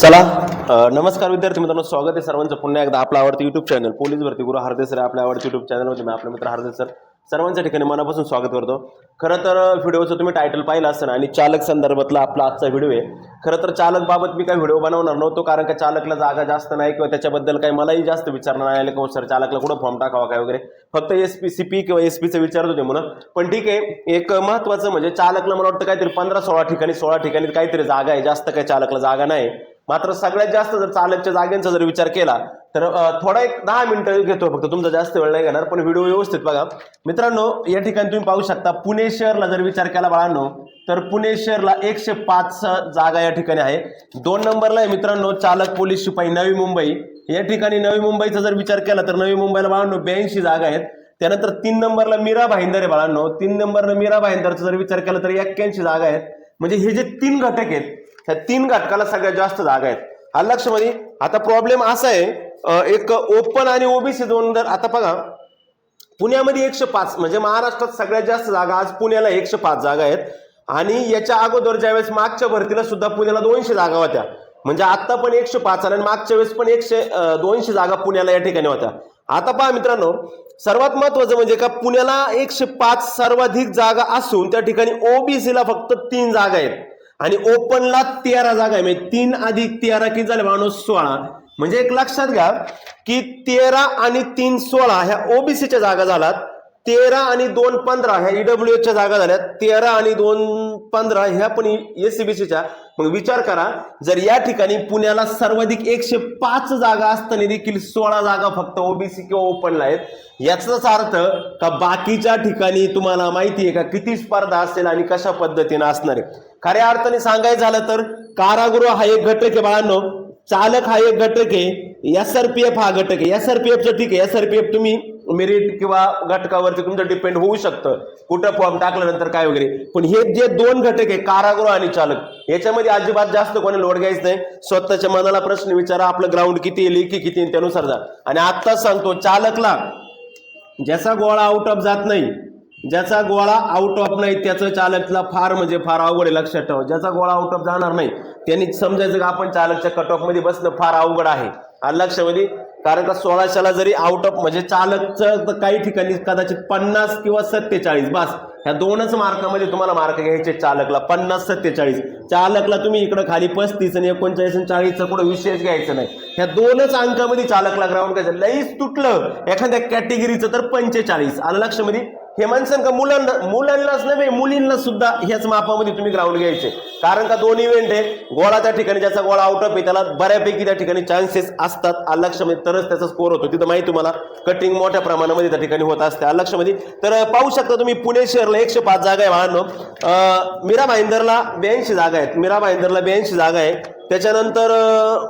चला. नमस्कार विद्यार्थी मित्रांनो स्वागत आहे सर्वांचं पुन्हा एकदा आपला आवडतं युट्यूब चॅनल पोलीस भरती गुरु हरदे सर आपल्या आवडतं युट्यूब चॅनलमध्ये मी आपले मित्र हरदे सर सर्वांच्या ठिकाणी मनापासून स्वागत करतो. खरं तर व्हिडिओचं तुम्ही टायटल पाहिलं असताना आणि चालक संदर्भातला आपला आजचा व्हिडिओ आहे. खरं तर चालक बाबत मी काही व्हिडिओ बनवणार नव्हतो कारण का चालकला जागा जास्त नाही किंवा त्याच्याबद्दल काही मलाही जास्त विचारणार नाही आलं. किंवा सर चालकला कुठं फॉर्म टाकावा काय वगैरे? फक्त एस पी सी पी किंवा एस पीचं विचारत होते म्हणून. पण ठीक आहे एक महत्त्वाचं म्हणजे चालकला मला वाटतं काहीतरी पंधरा सोळा ठिकाणी सोळा ठिकाणी काहीतरी जागा आहे. जास्त काही चालकला जागा नाही. मात्र सगळ्यात जास्त जर चालकच्या जागेचा जर विचार केला तर थोडा एक दहा मिनिटं घेतो फक्त. तुमचा जास्त वेळ नाही घेणार पण व्हिडिओ व्यवस्थित बघा. मित्रांनो या ठिकाणी तुम्ही पाहू शकता पुणे शहरला जर विचार केला बाळांनो तर पुणे शहरला एकशे पाच जागा या ठिकाणी आहे. दोन नंबरला आहे मित्रांनो चालक पोलीस शिपाई नवी मुंबई. या ठिकाणी नवी मुंबईचा जर विचार केला तर नवी मुंबईला बाळांनो ब्याऐंशी जागा आहेत. त्यानंतर तीन नंबरला मीरा भाईंदर आहे बाळांनो. तीन नंबरला मीरा भाईंदरचा जर विचार केला तर एक्क्याऐंशी जागा आहेत. म्हणजे हे जे तीन घटक आहेत ह्या तीन घटकाला सगळ्यात जास्त जागा आहेत. हा लक्षमध्ये म्हणजे, आता प्रॉब्लेम असा आहे एक ओपन आणि ओबीसी दोन जर आता बघा पुण्यामध्ये एकशे पाच म्हणजे महाराष्ट्रात सगळ्यात जास्त जागा आज पुण्याला एकशे पाच जागा आहेत. आणि याच्या अगोदर ज्यावेळेस मागच्या भरतीला सुद्धा पुण्याला दोनशे जागा होत्या. म्हणजे आता पण एकशे पाच आणि मागच्या वेळेस पण एकशे दोनशे जागा पुण्याला या ठिकाणी होत्या. आता पहा मित्रांनो सर्वात महत्वाचं म्हणजे का पुण्याला एकशे पाच सर्वाधिक जागा असून त्या ठिकाणी ओबीसीला फक्त तीन जागा आहेत. आणि ओपनला तेरा जागा आहे. म्हणजे तीन अधिक तेरा किती झाले? माणूस सोळा. म्हणजे एक लक्षात घ्या की तेरा आणि तीन सोळा ह्या ओबीसीच्या जागा झाल्यात. तेरा आणि दोन पंधरा ह्या ईडब्ल्यू च्या जागा झाल्यात. तेरा आणि दोन पंधरा ह्या पण एसीबीसीच्या मग विचार करा जर या ठिकाणी पुण्याला सर्वाधिक एकशे पाच जागा असताना देखील सोळा जागा फक्त ओबीसी किंवा ओपनला आहेत याचाच अर्थ का बाकीच्या ठिकाणी तुम्हाला माहिती आहे का किती स्पर्धा असेल आणि कशा पद्धतीने असणार आहे? खऱ्या अर्थाने सांगायचं झालं तर कारागृह हा एक घटक आहे बाळांनो. चालक हा एक घटक आहे. एस आर पी एफ हा घटक आहे. एस आर पी एफचं ठीक आहे. एस आर पी एफ तुम्ही मेरिट किंवा घटकावरती तुमचं डिपेंड होऊ शकतं. कुठं फॉर्म टाकल्यानंतर काय वगैरे. पण हे जे दोन घटक आहे कारागृह आणि चालक याच्यामध्ये अजिबात जास्त कोणी लोड घ्यायचं नाही. स्वतःच्या मनाला प्रश्न विचारा आपलं ग्राउंड किती आहे लेखी किती आहे, त्यानुसार जा. आणि आत्ताच सांगतो चालकला ज्याचा गोळा आउट ऑफ जात नाही ज्याचा गोळा आउट ऑफ नाही त्याचं चालकला फार म्हणजे फार अवघड आहे लक्षात ठेवा. ज्याचा गोळा आउट ऑफ जाणार नाही त्यांनी समजायचं की आपण चालकच्या कट ऑफमध्ये बसणं फार अवघड आहे. आणि लक्षामध्ये कारण का सोळाशेला जरी आउट ऑफ म्हणजे चालकचं तर काही ठिकाणी कदाचित पन्नास किंवा सत्तेचाळीस बस. ह्या दोनच मार्कामध्ये तुम्हाला मार्क घ्यायचे चालकला. पन्नास सत्तेचाळीस. चालकला तुम्ही इकडं खाली पस्तीस आणि एकोणचाळीस आणि चाळीसचा कुठं विशेष घ्यायचं नाही. ह्या दोनच अंकामध्ये चालकला ग्राउंड घ्यायचं. लईच तुटलं. एखाद्या कॅटेगरीचं तर पंचेचाळीस. आलं लक्षामध्ये हे माणसं का मुलांना मुलांनाच नव्हे मुलींना सुद्धा ह्याच मापामध्ये तुम्ही ग्राउंड घ्यायचे. कारण का दोन इव्हेंट आहे. गोळा त्या ठिकाणी ज्याचा गोळा आउट ऑफ आहे त्याला बऱ्यापैकी त्या ठिकाणी चान्सेस असतात. अलक्षमध्ये तरच त्याचा स्कोर होतो. तिथं माहिती तुम्हाला कटिंग मोठ्या प्रमाणामध्ये त्या ठिकाणी होत असते अलक्षमध्ये. तर पाहू शकता तुम्ही पुणे शहरला एकशे पाच जागा आहे वाहनो हो. मीरा भाईंदरला ब्याऐंशी जागा आहेत. मीरा भाईंदरला ब्याऐंशी जागा आहे. त्याच्यानंतर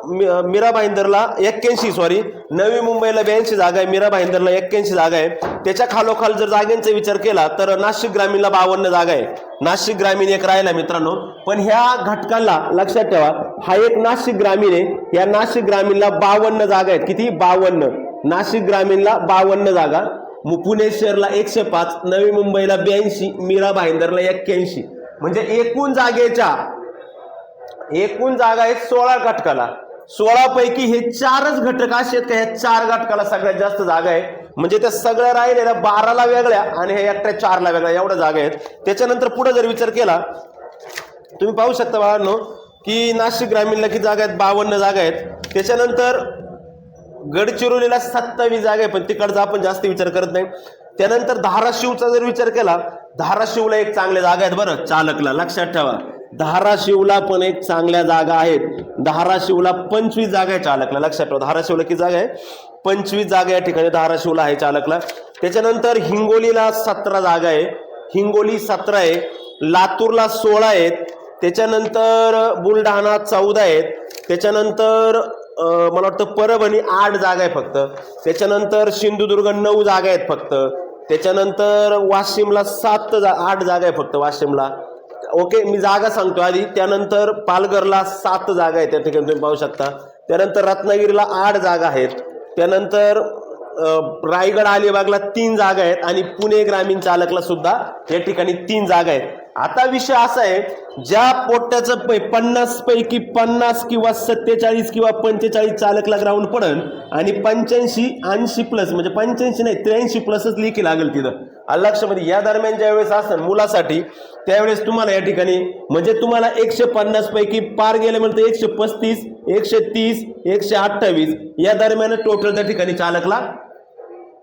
मी- मीरा भाईंदरला एक्क्याऐंशी सॉरी नवी मुंबईला ब्याऐंशी जागा आहे. मीरा भाईंदरला एक्क्याऐंशी जागा आहे. त्याच्या खालोखाल जर जागेंचा विचार केला तर नाशिक ग्रामीणला बावन्न जागा आहे. नाशिक ग्रामीण एक राहिला मित्रांनो. पण ह्या घटकाला लक्षात ठेवा हा एक नाशिक ग्रामीण आहे. या नाशिक ग्रामीणला बावन्न जागा आहेत. किती? बावन्न. नाशिक ग्रामीणला बावन्न जागा. पुणे शहरला एकशे पाच नवी मुंबईला ब्याऐंशी मीरा भाईंदरला एक्क्याऐंशी. म्हणजे एकूण जागेच्या एकूण जागा आहेत सोळा घटकाला. सोळा पैकी हे चारच घटक असे आहेत का? ह्या चार घटकाला सगळ्यात जास्त जागा आहे म्हणजे त्या सगळ्या राहिलेल्या बाराला वेगळ्या आणि हे एकट्या चारला वेगळ्या एवढ्या जागा आहेत. त्याच्यानंतर पुढे जर विचार केला तुम्ही पाहू शकता बाळांनो की नाशिक ग्रामीणला किती जागा आहेत बावन्न जागा आहेत. त्याच्यानंतर गडचिरोलीला सत्तावीस जागा आहे पण तिकडचा आपण जास्त विचार करत नाही. त्यानंतर धाराशिवचा जर विचार केला धाराशिवला एक चांगल्या जागा आहेत बरं चालकला. लक्षात ठेवा. धाराशिवला पण एक चांगल्या जागा आहेत. धाराशिवला पंचवीस जागा आहे चालकला. लक्षात ठेवा धाराशिवला किती जागा आहे? पंचवीस जागा या ठिकाणी धाराशिवला आहे चालकला. त्याच्यानंतर हिंगोलीला सतरा जागा आहे. हिंगोली सतरा आहे. लातूरला सोळा आहेत. त्याच्यानंतर बुलढाणा चौदा आहेत. त्याच्यानंतर मला वाटतं परभणी आठ जागा आहे फक्त. त्याच्यानंतर सिंधुदुर्ग नऊ जागा आहेत फक्त. त्याच्यानंतर वाशिमला सात जा आठ जागा आहे फक्त वाशिमला. ओके मी जागा सांगतो आधी. त्यानंतर पालघरला सात जागा आहेत त्या ठिकाणी तुम्ही पाहू शकता. त्यानंतर रत्नागिरीला आठ जागा आहेत. त्यानंतर रायगड अलिबागला तीन जागा आहेत आणि पुणे ग्रामीण चालकला सुद्धा या ठिकाणी तीन जागा आहेत. आता विषय असा आहे ज्या पोट्याचं पै पन्नास पैकी पन्नास किंवा सत्तेचाळीस किंवा पंचेचाळीस चालकला ग्राउंड पडन आणि पंच्याऐंशी ऐंशी प्लस म्हणजे पंच्याऐंशी नाही त्र्याऐंशी प्लसच लिखी लागेल तिथं. लक्षामध्ये म्हणजे या दरम्यान ज्या वेळेस असेल मुलासाठी त्यावेळेस तुम्हाला या ठिकाणी म्हणजे तुम्हाला एकशे पन्नास पैकी पार गेले म्हणजे एकशे पस्तीस एकशे तीस एकशे अठ्ठावीस या दरम्यान टोटल त्या ठिकाणी चालकला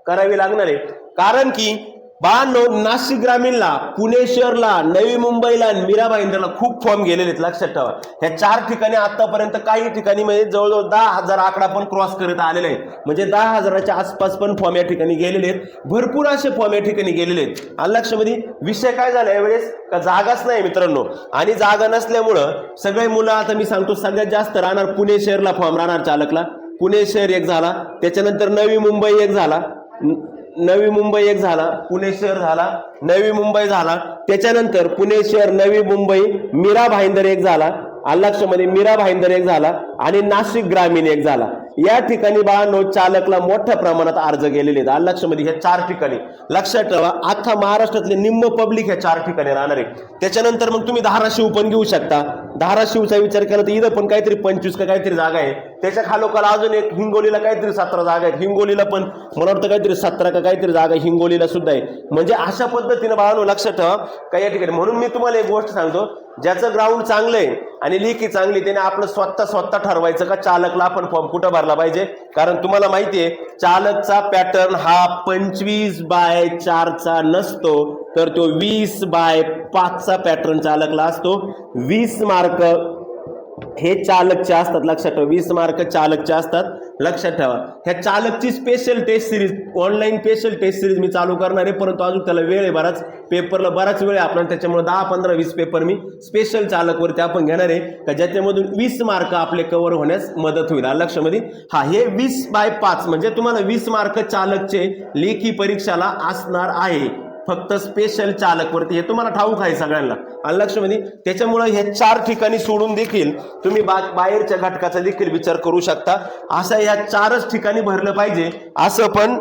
करावी लागणार आहे. कारण की बानो नाशिक ग्रामीणला पुणे शहरला नवी मुंबईला आणि मीरा भाईंदरला खूप फॉर्म गेलेले आहेत लक्षात ठेवा. ह्या चार ठिकाणी आतापर्यंत काही ठिकाणी म्हणजे जवळजवळ दहा हजार आकडा पण क्रॉस करत आलेला आहे म्हणजे दहा हजाराच्या आसपास पण फॉर्म या ठिकाणी गेलेले आहेत. भरपूर असे फॉर्म या ठिकाणी गेलेले आहेत. आणि लक्षामध्ये विषय काय झाला यावेळेस? का जागाच नाही मित्रांनो. आणि जागा नसल्यामुळं सगळे मुलं आता मी सांगतो सगळ्यात जास्त राहणार पुणे शहरला फॉर्म राहणार चालकला. पुणे शहर एक झाला त्याच्यानंतर नवी मुंबई एक झाला. नवी मुंबई एक झाला पुणे शहर झाला नवी मुंबई झाला. त्याच्यानंतर पुणे शहर नवी मुंबई मीरा भाईंदर एक झाला मध्ये मीरा भाईंदर एक झाला आणि नाशिक ग्रामीण एक झाला. या ठिकाणी बाळांनो चालकला मोठ्या प्रमाणात अर्ज गेलेले आहेत. लक्षामध्ये ह्या चार ठिकाणी. लक्षात ठेवा अख्खा महाराष्ट्रातले निम्म पब्लिक ह्या चार ठिकाणी राहणार आहे त्याच्यानंतर मग तुम्ही धाराशिव पण घेऊ शकता. धाराशिवचा विचार केला तर इथं पण काहीतरी पंचवीस का काहीतरी जागा आहे त्याच्या खालोखाल अजून एक हिंगोलीला काहीतरी सतरा जागा आहेत. हिंगोलीला पण मला वाटतं काहीतरी सतरा का काहीतरी जागा आहे हिंगोलीला सुद्धा आहे म्हणजे अशा पद्धतीनं बाळांनो लक्षात ठेवा. का या ठिकाणी म्हणून मी तुम्हाला एक गोष्ट सांगतो. ज्याचं ग्राउंड चांगलं आहे आणि लिखी चांगली त्याने आपलं स्वतः स्वतः ठरवायचं का चालकला आपण फॉर्म कुठं भरला पाहिजे? कारण तुम्हाला माहिती आहे चालकचा पॅटर्न हा पंचवीस बाय चारचा नसतो. तर तो वीस बाय पाचचा पॅटर्न चालकला असतो. वीस मार्क हे चालकचे असतात. लक्षात ठेवा वीस मार्क चालकचे असतात. लक्षात ठेवा. ह्या चालकची special test series online special test series मी चालू करणार आहे. परंतु अजून त्याला वेळ आहे बराच. पेपरला बराच वेळ आहे आपल्याला. त्याच्यामुळे दहा पंधरा वीस पेपर मी स्पेशल चालकवरती आपण घेणार आहे. का ज्याच्यामधून वीस मार्क आपले कव्हर होण्यास मदत होईल. लक्षामध्ये हा हे वीस बाय पाच. म्हणजे तुम्हाला वीस मार्क चालकचे लेखी परीक्षाला असणार आहे. फक्त स्पेशल चालकवरती. हे तुम्हाला ठाऊक आहे सगळ्यांना. आणि लक्षामध्ये त्याच्यामुळे हे चार ठिकाणी सोडून देखील तुम्ही बा बाहेरच्या घटकाचा देखील विचार करू शकता. असं ह्या चारच ठिकाणी भरलं पाहिजे. असं पण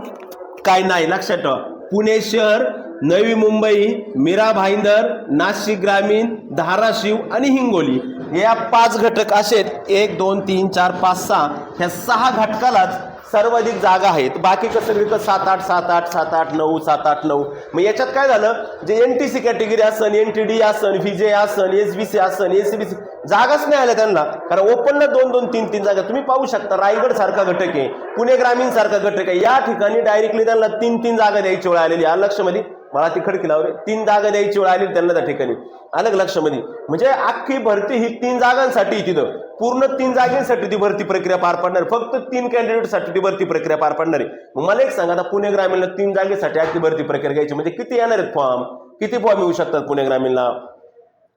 काय नाही. लक्षात ठेवा. पुणे शहर नवी मुंबई मीरा भाईंदर नाशिक ग्रामीण धाराशिव आणि हिंगोली. या पाच घटक असे आहेत एक दोन तीन चार पाच सहा ह्या सहा घटकालाच सर्वाधिक जागा आहेत. बाकी कसं सात आठ सात आठ सात आठ नऊ सात आठ नऊ. मग याच्यात काय झालं? जे एन टी सी कॅटेगरी असन एन टी डी असन व्ही असन एस बी सी असन एस सी बी सी जागाच नाही आल्या त्यांना. कारण ओपनला दोन दोन तीन तीन जागा. तुम्ही पाहू शकता रायगड सारखा घटक आहे पुणे ग्रामीण सारखा घटक आहे. या ठिकाणी डायरेक्टली त्यांना तीन तीन जागा द्यायची वेळ आलेली आहे. लक्षमध्ये? मला ती खडकी लावले तीन जागा द्यायची वेळ आली त्यांना त्या ठिकाणी. अलग लक्षामध्ये. म्हणजे अख्खी भरती ही तीन जागांसाठी तिथं. पूर्ण तीन जागेसाठी ती भरती प्रक्रिया पार पाडणार फक्त तीन कॅन्डिडेटसाठी ती भरती प्रक्रिया पार पाडणार आहे. मग मला एक सांगा आता पुणे ग्रामीणला तीन जागेसाठी अख्खी भरती प्रक्रिया घ्यायची. म्हणजे किती येणार आहेत फॉर्म किती फॉर्म येऊ शकतात पुणे ग्रामीणला?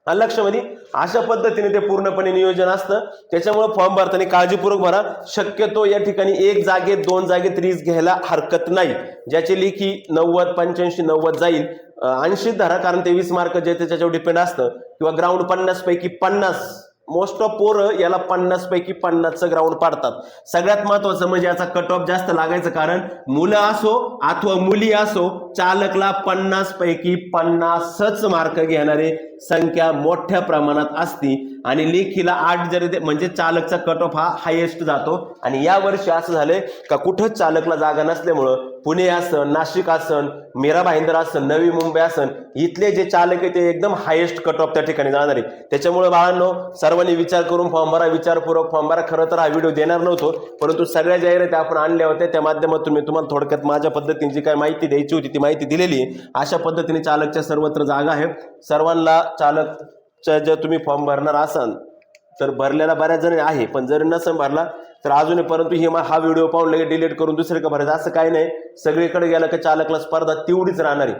आलं लक्षामध्ये अशा पद्धतीने ते पूर्णपणे नियोजन असतं. त्याच्यामुळे फॉर्म भरताना काळजीपूर्वक भरा. शक्यतो या ठिकाणी एक जागेत दोन जागेत रिस्क घ्यायला हरकत नाही. ज्याची लेखी नव्वद पंच्याऐंशी नव्वद जाईल. ऐंशी धरा कारण ते वीस मार्क जे त्याच्यावर डिपेंड असतं. किंवा ग्राउंड पन्नास पैकी पन्नास. मोस्ट ऑफ पोरं याला पन्नास पैकी पन्नासचं ग्राउंड पाडतात. सगळ्यात महत्वाचं म्हणजे याचा कट ऑफ जास्त लागायचं कारण मुलं असो अथवा मुली असो चालकला पन्नास पैकी पन्नासच मार्क घेणारे संख्या मोठ्या प्रमाणात असती. आणि लेखीला आठ जरी ते- म्हणजे चालकचा कट ऑफ हा हायेस्ट जातो. आणि या वर्षी असं झालंय का कुठंच चालकला जागा नसल्यामुळं पुणे आसन नाशिक आसन मीरा भाईंदर आसन नवी मुंबई आसन इथले जे चालक आहे ते एकदम हायेस्ट कट ऑफ त्या ठिकाणी जाणार आहे त्याच्यामुळे बाळांनो सर्वांनी विचार करून फॉर्म भरा विचारपूर्वक फॉर्म भरा. खरं तर हा व्हिडिओ देणार नव्हतो परंतु सगळ्या जाहिराती आपण आणल्या होत्या. त्या माध्यमातून मी तुम्हाला थोडक्यात माझ्या पद्धतीने जी काय माहिती द्यायची होती ती माहिती दिलेली आहे. अशा पद्धतीने चालकच्या सर्वत्र जागा आहे. सर्वांना चालक जर तुम्ही फॉर्म भरणार असाल तर भरलेला बऱ्याच जण आहे पण जर नसेल भरला तर अजूनही परंतु हे मा- हा व्हिडिओ पाहून लगेच डिलीट करून दुसरे का भरायचं असं काही नाही. सगळीकडे गेलं की चालकला स्पर्धा तेवढीच राहणार. आहे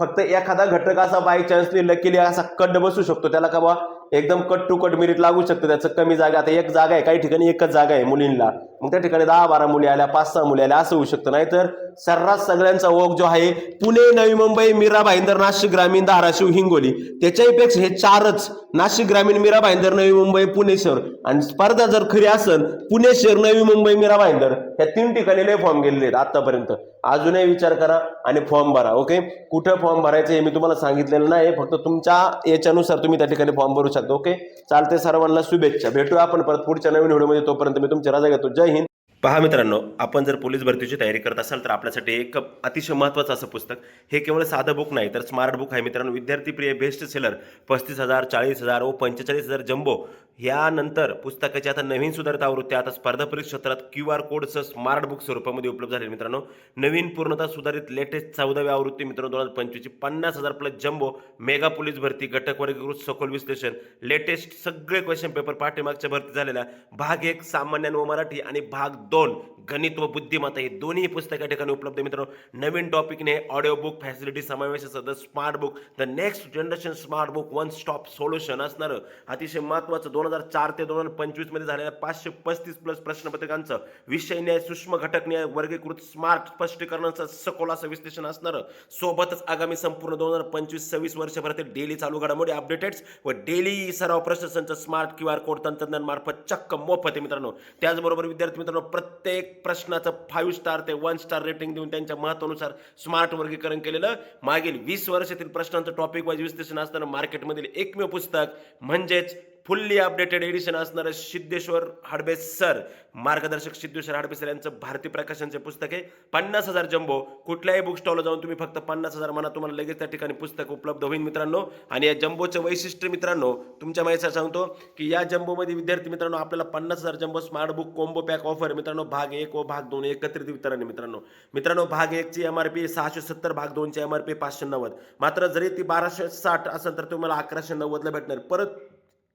फक्त एखादा घटक असा बाय चान्स लकीली असा कट बसू शकतो. त्याला का बा एकदम कट टू कट मिरिट लागू शकतं. त्याचं कमी जागा आता एक जागा आहे काही ठिकाणी एकच जागा आहे मुलींना मग त्या ठिकाणी दहा बारा मुली आल्या पाच सहा मुली आल्या असं होऊ शकतं. नाहीतर सर्रास सगळ्यांचा ओघ जो आहे पुणे नवी मुंबई मीरा भाईंदर नाशिक ग्रामीण धाराशिव हिंगोली. त्याच्याहीपेक्षा हे चारच नाशिक ग्रामीण मीरा भाईंदर नवी मुंबई पुणे शहर. आणि स्पर्धा जर खरी असेल पुणे शहर नवी मुंबई मीरा भाईंदर ह्या तीन ठिकाणी लय फॉर्म गेलेले आहेत आतापर्यंत. अजूनही विचार करा आणि फॉर्म भरा ओके कुठं फॉर्म फॉर्म भरायचे हे मी तुम्हाला सांगितलेलं नाही. फक्त तुमच्या याच्यानुसार तुम्ही त्या ठिकाणी फॉर्म भरू शकता ओके चालते सर्वांना शुभेच्छा. भेटूया आपण परत पुढच्या नवीन व्हिडिओमध्ये तोपर्यंत मी तुमची रजा घेतो. जय हिंद. पहा मित्रांनो आपण जर पोलीस भरतीची तयारी करत असाल तर आपल्यासाठी एक अतिशय महत्त्वाचं असं पुस्तक. हे केवळ साधं बुक नाही तर स्मार्ट बुक आहे मित्रांनो. विद्यार्थी प्रिय बेस्ट सेलर पस्तीस हजार चाळीस हजार व पंचेचाळीस हजार जम्बो. यानंतर पुस्तकाची आता नवीन सुधारित आवृत्ती आता स्पर्धा परीक्षा क्षेत्रात क्यू आर कोडचं स्मार्ट बुक स्वरूपामध्ये उपलब्ध झाले मित्रांनो. नवीन पूर्णतः सुधारित लेटेस्ट चौदावी आवृत्ती मित्रांनो दोन हजार पंचवीसची पन्नास हजार प्लस जम्बो मेगा पोलीस भरती घटक वर्गीकृत सखोल विश्लेषण लेटेस्ट सगळे क्वेश्चन पेपर पाठीमागच्या भरती झालेल्या भाग एक सामान्य व मराठी आणि भाग दोन गणित व बुद्धिमत्ता हे दोन्ही पुस्तक या ठिकाणी उपलब्ध मित्रांनो. नवीन टॉपिकने ऑडिओ बुक फॅसिलिटी समावेश असं the smart book the next generation smart book one stop solution असणारं. अतिशय महत्त्वाचं दोन हजार चार ते दोन हजार पंचवीसमध्ये झालेल्या पाचशे पस्तीस प्लस प्रश्नपत्रिकांचं विषय न्याय सूक्ष्म घटक न्याय वर्गीकृत स्मार्ट स्पष्टीकरणाचं सखोल असं विश्लेषण असणारं. सोबतच आगामी संपूर्ण दोन हजार पंचवीस सव्वीस वर्षभरातील डेली चालू घडामोडी अपडेटेड्स व डेली सराव प्रश्नसंच स्मार्ट क्यू आर कोड तंत्रज्ञान मार्फत चक्क मोफत आहे मित्रांनो. त्याचबरोबर विद्यार्थी मित्रांनो प्रत्येक प्रश्नाचं फाईव्ह स्टार ते वन स्टार रेटिंग देऊन त्यांच्या महत्वानुसार स्मार्ट वर्गीकरण केलेलं. मागील वीस वर्षातील प्रश्नांचं टॉपिक वाईज विश्लेषण असताना मार्केटमधील एकमेव पुस्तक म्हणजेच फुल्ली अपडेटेड एडिशन असणारं सिद्धेश्वर हडबे सर. मार्गदर्शक सिद्धेश्वर हडबे सर यांचं भारतीय प्रकाशनचे पुस्तक आहे. पन्नास हजार जम्बो. कुठल्याही बुक स्टॉलला जाऊन तुम्ही फक्त पन्नास हजार म्हणा तुम्हाला लगेच त्या ठिकाणी पुस्तक उपलब्ध होईल मित्रांनो. आणि या जम्बोचं वैशिष्ट्य मित्रांनो तुमच्या माहिती सांगतो की या जम्बोमध्ये विद्यार्थी मित्रांनो आपल्याला पन्नास हजार jumbo smart book combo pack offer मित्रांनो. भाग एक व भाग दोन एकत्रित वितरण मित्रांनो. मित्रांनो भाग एकची एम आर पी सहाशे सत्तर भाग दोनची एम आर पी पाचशे नव्वद. मात्र जरी ती बाराशे साठ असेल तर तुम्हाला अकराशे नव्वदला भेटणार. परत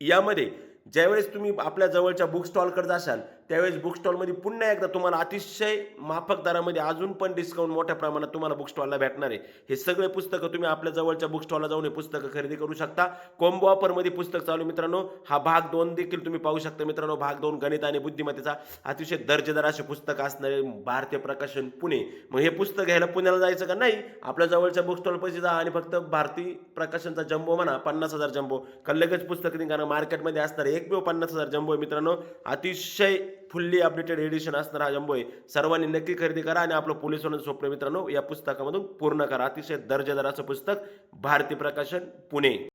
यामध्ये ज्यावेळेस तुम्ही आपल्या जवळच्या बुक स्टॉलकडे जाशाल त्यावेळेस बुक स्टॉलमध्ये पुन्हा एकदा तुम्हाला अतिशय माफक दरामध्ये अजून पण डिस्काउंट मोठ्या प्रमाणात तुम्हाला बुक स्टॉलला भेटणार आहे. हे सगळे पुस्तकं तुम्ही आपल्या जवळच्या बुक स्टॉलला जाऊन हे पुस्तकं खरेदी करू शकता. कॉम्बो ऑफरमध्ये पुस्तक चालू मित्रांनो. हा भाग दोन देखील तुम्ही पाहू शकता मित्रांनो. भाग दोन गणित आणि बुद्धिमत्तेचा अतिशय दर्जेदार असे पुस्तक असणारे भारतीय प्रकाशन पुणे. मग हे पुस्तक घ्यायला पुण्याला जायचं का? नाही. आपल्या जवळच्या बुक स्टॉल पैसे जा आणि फक्त भारतीय प्रकाशनचा जम्बो म्हणा पन्नास हजार जम्बो. का लगेच पुस्तक निघाणं? मार्केटमध्ये असणार एकमेव पन्नास हजार जम्बो मित्रांनो. अतिशय फुल्ली अपडेटेड एडिशन असणार हा जम्बो आहे. सर्वांनी नक्की खरेदी करा आणि आपलं पोलीस स्वप्न मित्रांनो या पुस्तकामधून पूर्ण करा. अतिशय दर्जेदार असं पुस्तक भारतीय प्रकाशन पुणे.